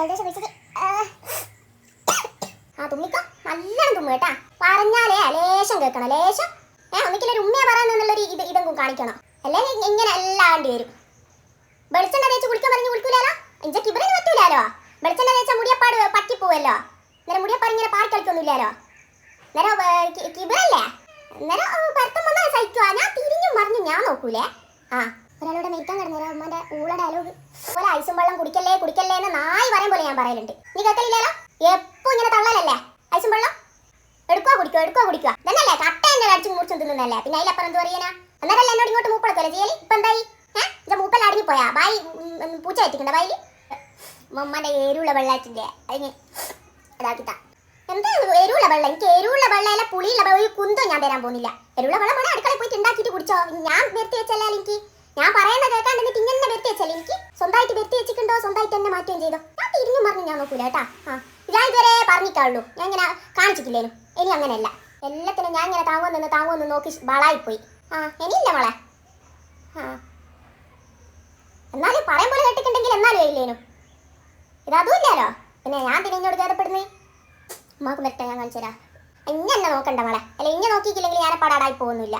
ജലദോഷം പിടിച്ചിട്ട് ആ. തുമ്മിക്കോ. നല്ലോണം തുമ്മ കേട്ടാ. പറഞ്ഞാലേ ലേശം കേൾക്കണം ലേശം. ഏ ഒന്നിക്കില്ല ഒരു ഉമ്മയെ പറയാന്നുള്ളൊരു ഇത് ഇതെങ്കിലും കാണിക്കണം. അല്ലെങ്കിൽ ഇങ്ങനെ എല്ലാണ്ടി വരും. വെളിച്ചെണ്ണ തേച്ച് കുളിക്കാൻ പറഞ്ഞ് കുളിക്കൂലോ ഇഞ്ചക്ക് ഇവരൊന്നും പറ്റൂലോ വെളിച്ചെണ്ണ തേച്ച മുടിയപ്പാട് പറ്റിപ്പോവല്ലോ? നേരം മുടിയപ്പാട് ഇങ്ങനെ പാടി കളിക്കൊന്നുമില്ലല്ലോ? കി- കിബിറല്ലേ അന്നേരം പരത്തം വന്നാൽ സഹിക്കുവാ. ഞാൻ തിരിഞ്ഞും മറിഞ്ഞും ഞാൻ നോക്കൂലേ? ആ. മേയ്ക്കാൻ കിടന്നേരം അമ്മന്റെ ഊള ഡയലോഗ് പോലെ ഐസും വെള്ളം കുടിക്കല്ലേ കുടിക്കല്ലേ എന്ന് നായി പറയും പോലെ ഞാൻ പറയലുണ്ട്. നീ കേൾക്കലില്ലല്ലോ എപ്പോ ഇങ്ങനെ തള്ളലല്ലേ? ഐസും വെള്ളം? എടുക്കുക കുടിക്കുക എടുക്കുക കുടിക്കുക എന്നല്ലേ കട്ട എന്നെ അടിച്ചു മുറിച്ചും തിന്നുന്നല്ലേ പിന്നെ അതിലപ്പുറം എന്ത് പറയാനാ അന്നേരല്ലേ എന്നോട് ഇങ്ങോട്ട് മൂപ്പളക്കല്ലേ ചെയ്യൽ? ഇപ്പൊ എന്തായി? ഏഹ് ഇന്റെ മൂപ്പല്ല അടങ്ങി പോയാ. ബായി പൂച്ച വെച്ചിട്ടുണ്ട് ബായിൽ. മമ്മന്റെ എരുള്ള വെള്ളാറ്റിന്റെ അതിന് ഇതാക്കിത്താ. എന്താ ഇത്? എരുള്ള വെള്ളം? എനിക്ക് എരുള്ള വെള്ളമല്ല പുളിയുള്ള ഒരു കുന്തോ ഞാൻ തരാൻ പോകുന്നില്ല. എരുള്ള വെള്ളം വേണേ അടുക്കളയിൽ പോയിട്ട് ഉണ്ടാക്കിയിട്ട് കുടിച്ചോ. ഞാൻ നിർത്തി വെച്ചല്ല എനിക്ക്? ഞാൻ പറയുന്ന കേൾക്കാണ്ട് എന്നിട്ട് ഇങ്ങനെ വരുത്തി വെച്ചല്ലേ? എനിക്ക് സ്വന്തമായിട്ട് വരുത്തി വെച്ചിട്ടുണ്ടോ? സ്വന്തമായിട്ട് തന്നെ മാറ്റുകയും ചെയ്തോ? ഞാൻ തിരിഞ്ഞു പറഞ്ഞു ഞാൻ നോക്കൂല കേട്ടാ. ആ ഞാൻ ഇതുവരെ പറഞ്ഞിട്ടുള്ളൂ ഞാൻ ഇങ്ങനെ കാണിച്ചിട്ടില്ലേനു. ഇനി അങ്ങനെയല്ല. എല്ലാത്തിനും ഞാൻ ഇങ്ങനെ താങ്ങുമെന്ന് നിന്ന് താങ്ങുമെന്ന് നോക്കി വളായിപ്പോയി ആ ഇനിയില്ല മോളെ. ആ. എന്നാലും പറയാൻ പോലെ കേട്ടിട്ടുണ്ടെങ്കിൽ എന്നാലും ഇല്ലേനു ഇതതും ഇല്ലല്ലോ. പിന്നെ ഞാൻ തിരിഞ്ഞോട് കയറപ്പെടുന്നേ ഉമ്മാക്ക് വരട്ടെ ഞാൻ കാണിച്ചു തരാം ഇങ്ങനെ എന്നെ നോക്കണ്ട മോളെ. അല്ല ഇങ്ങനെ നോക്കിയിട്ടില്ലെങ്കിൽ ഞാൻ പടാടായി പോകുന്നില്ല.